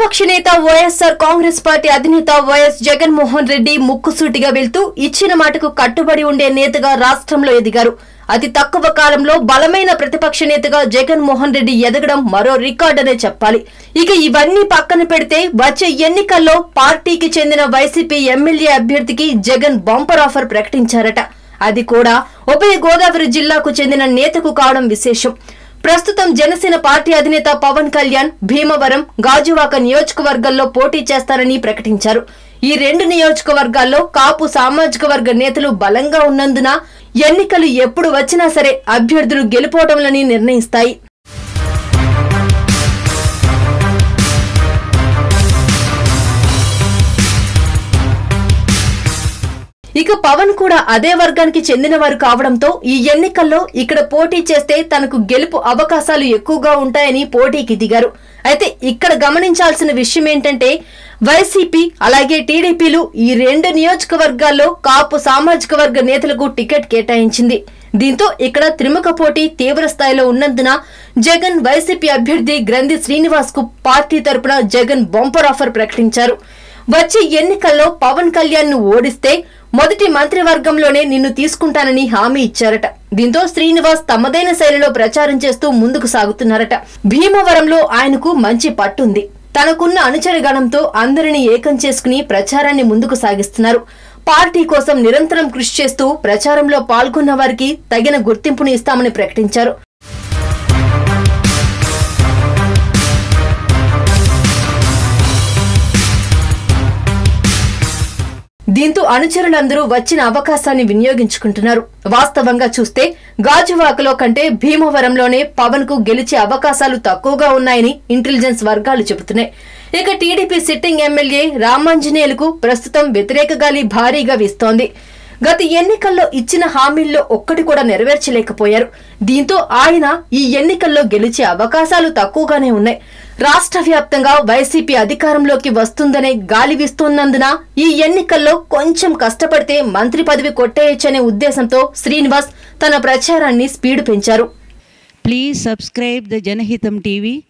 ప్రతిపక్ష నేత YSR Congress party అధినేత వైఎస్ జగన్మోహన్ రెడ్డి ముక్కుసూటిగా వెళ్తూ ఇచ్చిన మాటకు కట్టుబడి ఉండే నేతగా రాష్ట్రంలో ఎదిగారు. అతి తక్కువ కాలంలో బలమైన ప్రతిపక్ష నేతగా జగన్మోహన్ రెడ్డి ఎదగడం మరో రికార్డనే చెప్పాలి. ఇక ఇవన్నీ పక్కన పెడితే వచ్చే ఎన్నికల్లో పార్టీకి చెందిన వైసీపీ ఎమ్మెల్యే అభ్యర్థికి జగన్ బంపర్ ఆఫర్ ప్రకటించారట. అది కూడా ఉభయ గోదావరి జిల్లాకు చెందిన నేతకు కావడం విశేషం. ప్రస్తుతం జనసేన పార్టీ అధినేత పవన్ కళ్యాణ్ భీమవరం గాజువాక నియోజకవర్గాల్లో పోటీ చేస్తారని ప్రకటించారు. ఈ రెండు నియోజకవర్గాల్లో కాపు సామాజిక వర్గ నేతలు బలంగా ఉన్నందున ఎన్నికలు ఎప్పుడు వచ్చినా సరే అభ్యర్థులు గెలుపోవటంలని నిర్ణయిస్తాయి. ఇక పవన్ కూడా అదే వర్గానికి చెందినవారు కావడంతో ఈ ఎన్నికల్లో ఇక్కడ పోటీ చేస్తే తనకు గెలుపు అవకాశాలు ఎక్కువగా ఉంటాయని పోటీకి దిగారు. అయితే ఇక్కడ గమనించాల్సిన విషయం ఏంటంటే వైసీపీ అలాగే టీడీపీలు ఈ రెండు నియోజకవర్గాల్లో కాపు సామాజిక వర్గ నేతలకు టికెట్ కేటాయించింది. దీంతో ఇక్కడ త్రిముఖ పోటీ తీవ్ర స్థాయిలో ఉన్నందున జగన్ వైసీపీ అభ్యర్థి గ్రంథి శ్రీనివాస్కు పార్టీ తరపున జగన్ బంపర్ ఆఫర్ ప్రకటించారు. వచ్చే ఎన్నికల్లో పవన్ కళ్యాణ్ను ఓడిస్తే మొదటి మంత్రివర్గంలోనే నిన్ను తీసుకుంటానని హామీ ఇచ్చారట. దీంతో శ్రీనివాస్ తమదైన శైలిలో ప్రచారం చేస్తూ ముందుకు సాగుతున్నారట. భీమవరంలో ఆయనకు మంచి పట్టుంది. తనకున్న అనుచరగణంతో అందరినీ ఏకం చేసుకుని ప్రచారాన్ని ముందుకు సాగిస్తున్నారు. పార్టీ కోసం నిరంతరం కృషి చేస్తూ ప్రచారంలో పాల్గొన్న వారికి తగిన గుర్తింపును ఇస్తామని ప్రకటించారు. దీంతో అనుచరులందరూ వచ్చిన అవకాశాన్ని వినియోగించుకుంటున్నారు. వాస్తవంగా చూస్తే గాజువాకలో కంటే భీమవరంలోనే పవన్కు గెలిచే అవకాశాలు తక్కువగా ఉన్నాయని ఇంటెలిజెన్స్ వర్గాలు చెబుతున్నాయి. ఇక టీడీపీ సిట్టింగ్ ఎమ్మెల్యే రామాంజనేయులకు ప్రస్తుతం వ్యతిరేక గాలి భారీగా వీస్తోంది. గత ఎన్నికల్లో ఇచ్చిన హామీల్లో ఒక్కటి కూడా నెరవేర్చలేకపోయారు. దీంతో ఆయన ఈ ఎన్నికల్లో గెలిచే అవకాశాలు తక్కువగానే ఉన్నాయి. రాష్ట్ర వ్యాప్తంగా వైసీపీ అధికారంలోకి వస్తుందనే గాలి వీస్తున్నందున ఈ ఎన్నికల్లో కొంచెం కష్టపడితే మంత్రి పదవి కొట్టేయచ్చనే ఉద్దేశంతో శ్రీనివాస్ తన ప్రచారాన్ని స్పీడ్ పెంచారు. Please subscribe the Janahitam TV